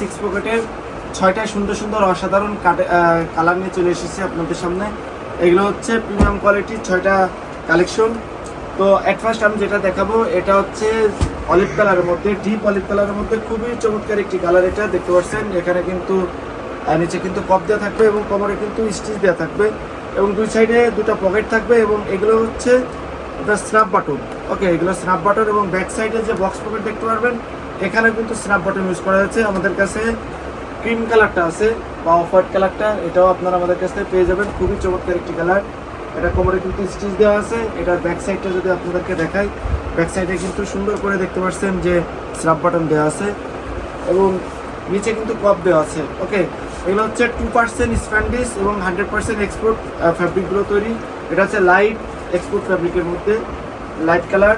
Six পকেটের ছয়টা সুন্দর সুন্দর অসাধারণ কালার নিয়ে চলে এসেছি আপনাদের সামনে। এগুলো হচ্ছে প্রিমিয়াম কোয়ালিটির ছয়টা কালেকশন তো অ্যাট ফার্স্ট আমি যেটা দেখাবো, এটা হচ্ছে অলিভ কালারের মধ্যে ডিপ অলিভ কালারের মধ্যে। খুবই চমৎকার একটি কালার এটা, দেখতে পাচ্ছেন? এখানে কিন্তু নিচে কিন্তু কপ দেওয়া থাকবে এবং কোমরে কিন্তু স্টিচ দেওয়া থাকবে। এবং দুই সাইডে দুটো পকেট থাকবে এবং এগুলো হচ্ছে এটা স্ন্যাপ বাটন ওকে এগুলো স্ন্যাপ বাটন এবং ব্যাক সাইডে যে বক্স পকেট দেখতে পারবেন এখানে কিন্তু স্ন্যাপ বাটন ইউজ করা হয়েছে। আমাদের কাছে ক্রিম কালারটা আছে বা অফ হোয়াইট কালারটা এটাও আপনারা আমাদের কাছ থেকে পেয়ে যাবেন। খুবই চমৎকার একটি কালার এটা কোমরে কিন্তু স্টিচ দেওয়া আছে। এটার ব্যাক সাইডটা যদি আপনাদেরকে দেখাই ব্যাক সাইডে কিন্তু সুন্দর করে দেখতে পাচ্ছেন যে স্ন্যাপ বাটন দেওয়া আছে এবং নিচে কিন্তু কপ দেওয়া আছে। ওকে এগুলো হচ্ছে টু পার্সেন্ট স্প্যান্ডিস এবং হান্ড্রেড পার্সেন্ট এক্সপোর্ট ফ্যাব্রিকগুলো তৈরি। এটা হচ্ছে লাইট এক্সপোর্ট ফ্যাব্রিকের মধ্যে। লাইট কালার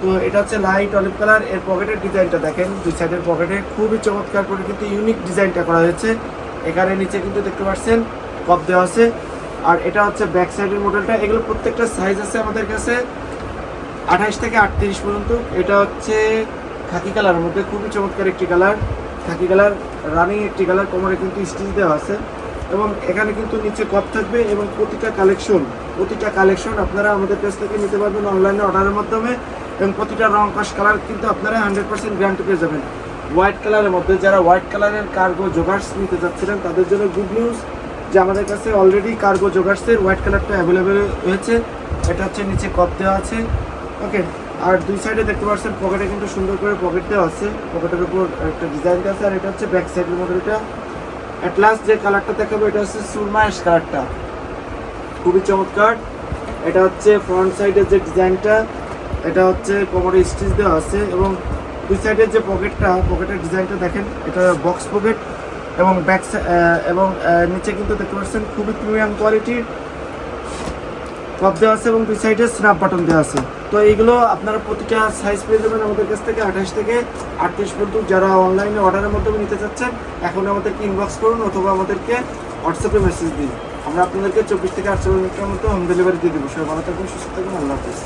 তো এটা হচ্ছে লাইট অলিভ কালারের পকেটের ডিজাইনটা দেখেন। দুই সাইডের পকেটে খুবই চমৎকার করে কিন্তু ইউনিক ডিজাইনটা করা হয়েছে। এখানে নিচে কিন্তু দেখতে পাচ্ছেন, কপ দেওয়া আছে। আর এটা হচ্ছে ব্যাক সাইডের মডেলটা এগুলো প্রত্যেকটা সাইজ আছে আমাদের কাছে। আঠাশ থেকে আটত্রিশ পর্যন্ত। এটা হচ্ছে খাকি কালারের মধ্যে। খুবই চমৎকার একটি কালার খাকি কালার রানিং একটি কালার কোমরে কিন্তু স্টিচ দেওয়া আছে। এবং এখানে কিন্তু নিচে কপ থাকবে এবং প্রতিটা কালেকশন প্রতিটা কালেকশন আপনারা আমাদের কাছ থেকে নিতে পারবেন অনলাইনে অর্ডারের মাধ্যমে। এবং প্রতিটা রং কাশ কালার কিন্তু আপনারা হান্ড্রেড পার্সেন্ট গ্যারান্টি পেয়ে যাবেন। হোয়াইট কালারের মধ্যে যারা হোয়াইট কালারের কার্গো জোগার্স নিতে যাচ্ছিলেন, তাদের জন্য গুড নিউজ যে আমাদের কাছে অলরেডি কার্গো জোগার্সের হোয়াইট কালারটা অ্যাভেলেবেল হয়েছে। এটা হচ্ছে নিচে কপ দেওয়া আছে। ওকে আর দুই সাইডে দেখতে পাচ্ছেন পকেটে কিন্তু সুন্দর করে পকেট দেওয়া আছে। পকেটের উপর একটা ডিজাইন দেওয়া আছে আর এটা হচ্ছে ব্যাক সাইডের মডেলটা অ্যাট লাস্ট যে কালারটা দেখাবো, এটা হচ্ছে সুরমা অ্যাশ কালারটা খুবই চমৎকার। এটা হচ্ছে ফ্রন্ট সাইডের যে ডিজাইনটা এটা হচ্ছে কোমরে স্টিচ দেওয়া আছে এবং দুই সাইডের যে পকেটটা পকেটের ডিজাইনটা দেখেন, এটা বক্স পকেট এবং ব্যাক এবং নিচে কিন্তু দেখতে পাচ্ছেন খুবই প্রিমিয়াম কোয়ালিটির কপ দেওয়া আছে এবং দুই সাইডে স্ন্যাপ বাটন দেওয়া আছে। তো এইগুলো আপনারা প্রতিটা সাইজ পেয়ে যাবেন আমাদের কাছ থেকে, আঠাশ থেকে আটত্রিশ পর্যন্ত যারা অনলাইনে অর্ডারের মাধ্যমে নিতে চাচ্ছেন, এখন আমাদেরকে ইনবক্স করুন অথবা আমাদেরকে হোয়াটসঅ্যাপে মেসেজ দিন। আমরা আপনাদেরকে চব্বিশ থেকে আটচল্লিশ মিনিটের মধ্যে হোম ডেলিভারি দিয়ে দেবো। সবাই ভালো থাকবেন, সুস্থ থাকবেন, আল্লাহ হাফিজ।